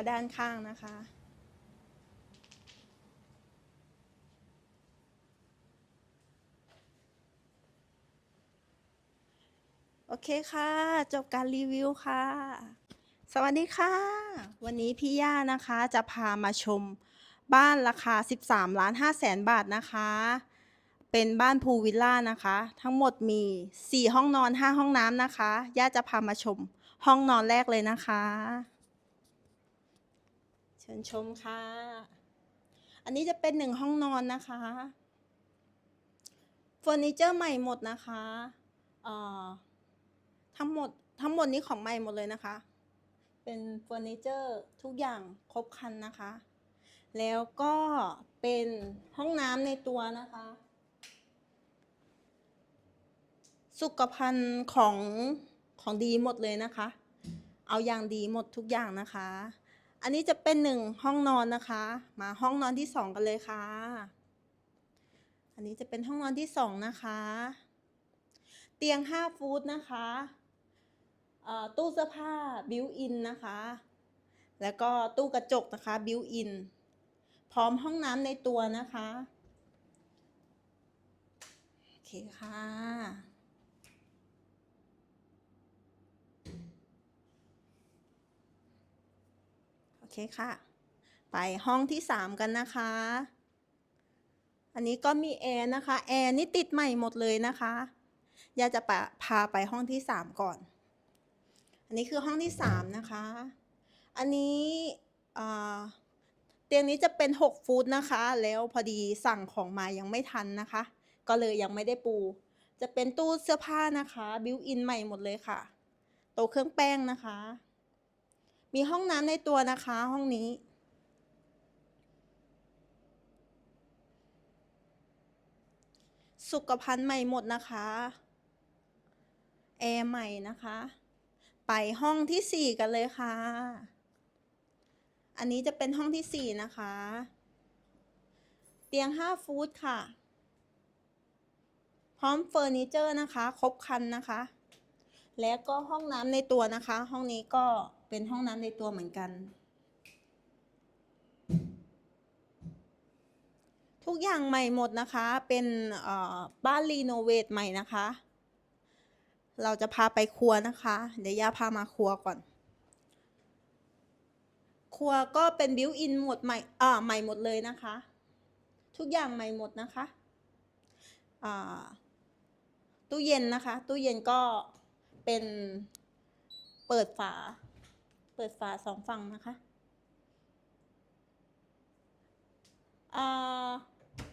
ก็ด้านข้างนะคะ โอเคค่ะ จบการรีวิวค่ะ สวัสดีค่ะ วันนี้พี่ย่านะคะจะพามาชมบ้านราคา 13ล้าน5แสนบาทนะคะ เป็นบ้านพูลวิลล่านะคะ ทั้งหมดมี 4 ห้องนอน 5 ห้องน้ำนะคะ ย่าจะพามาชมห้องนอนแรกเลยนะคะ ชิญชมค่ะ อันนี้จะเป็นหนึ่งห้องนอนนะคะเฟอร์นิเจอร์ใหม่หมดนะคะเอ่อทั้งหมดทั้งหมดนี้ของใหม่หมดเลยนะคะ เป็นเฟอร์นิเจอร์ทุกอย่างครบครันนะคะ แล้วก็เป็นห้องน้ำในตัวนะคะ สุขภัณฑ์ของของดีหมดเลยนะคะ เอาอย่างดีหมดทุกอย่างนะคะ อันนี้จะเป็นหนึ่งห้องนอนนะคะ มาห้องนอนที่สองกันเลยค่ะ อันนี้จะเป็นห้องนอนที่สองนะคะ เตียงห้าฟุตนะคะอ่อตู้เสื้อผ้าบิวอินนะคะ แล้วก็ตู้กระจกนะคะบิวอิน พร้อมห้องน้ำในตัวนะคะ โอเคค่ะ เคค่ะ ไปห้องที่สามกันนะคะ อันนี้ก็มีแอร์นะคะ แอร์นี่ติดใหม่หมดเลยนะคะยาจะปพาไปห้องที่สามก่อน อันนี้คือห้องที่สามนะคะ อันนี้เอ่อเตียงนี้จะเป็น 6 ฟุตนะคะ แล้วพอดีสั่งของมายังไม่ทันนะคะ ก็เลยยังไม่ได้ปู จะเป็นตู้เสื้อผ้านะคะ บิวอินใหม่หมดเลยค่ะ โต๊ะเครื่องแป้งนะคะ มีห้องน้ำในตัวนะคะห้องนี้ สุขภัณฑ์ใหม่หมดนะคะ แอร์ใหม่นะคะ ไปห้องที่สี่กันเลยค่ะ อันนี้จะเป็นห้องที่สี่นะคะ เตียงห้าฟุตค่ะ พร้อมเฟอร์นิเจอร์นะคะ ครบครันนะคะ แล้วก็ห้องน้ำในตัวนะคะ ห้องนี้ก็ เป็นห้องน้ำในตัวเหมือนกัน ทุกอย่างใหม่หมดนะคะ เป็นบ้านรีโนเวทใหม่นะคะ เราจะพาไปครัวนะคะ เดี๋ยวย่าพามาครัวก่อน ครัวก็เป็นบิวอินหมดใหม่อ่าใหม่หมดเลยนะคะ ทุกอย่างใหม่หมดนะคะอ่าตู้เย็นนะคะ ตู้เย็นก็เป็นเปิดฝา เปิดฝาสองฝั่งนะคะ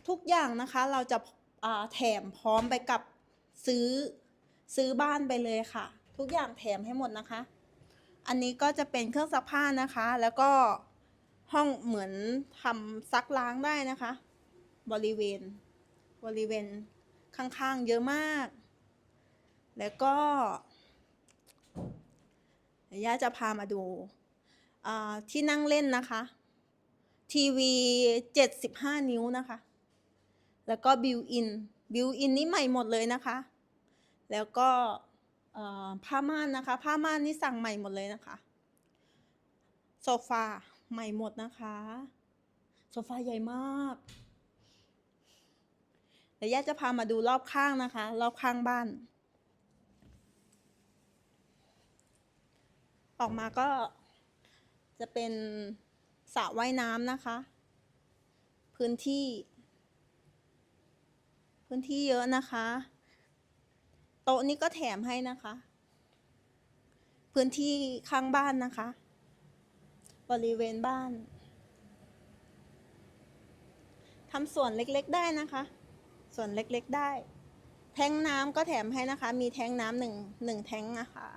ทุกอย่างนะคะเราจะาแถมพร้อมไปกับซื้อซื้อบ้านไปเลยค่ะ ทุกอย่างแถมให้หมดนะคะ อันนี้ก็จะเป็นเครื่องซักผ้านะคะ แล้วก็ห้องเหมือนทำซักล้างได้นะคะ บริเวณบริเวณข้างๆเยอะมาก แล้วก็ ย่าจะพามาดูที่นั่งเล่นนะคะ ทีวี 75 นิ้วนะคะ แล้วก็บิวอินบิวอินนี่ใหม่หมดเลยนะคะ แล้วก็ผ้าม่านนะคะ ผ้าม่านนี่สั่งใหม่หมดเลยนะคะ โซฟาใหม่หมดนะคะ โซฟาใหญ่มากเดี๋ยวย่าจะพามาดูรอบข้างนะคะ รอบข้างบ้าน ออกมาก็จะเป็นสระว่ายน้ำนะคะ พื้นที่ พื้นที่เยอะนะคะ โต๊ะนี้ก็แถมให้นะคะ พื้นที่ข้างบ้านนะคะ บริเวณบ้านทำสวนเล็กๆได้นะคะสวนเล็กๆได้ แทงน้ำก็แถมให้นะคะ มีแทงน้ำหนึ่งหนึ่งแทงนะคะ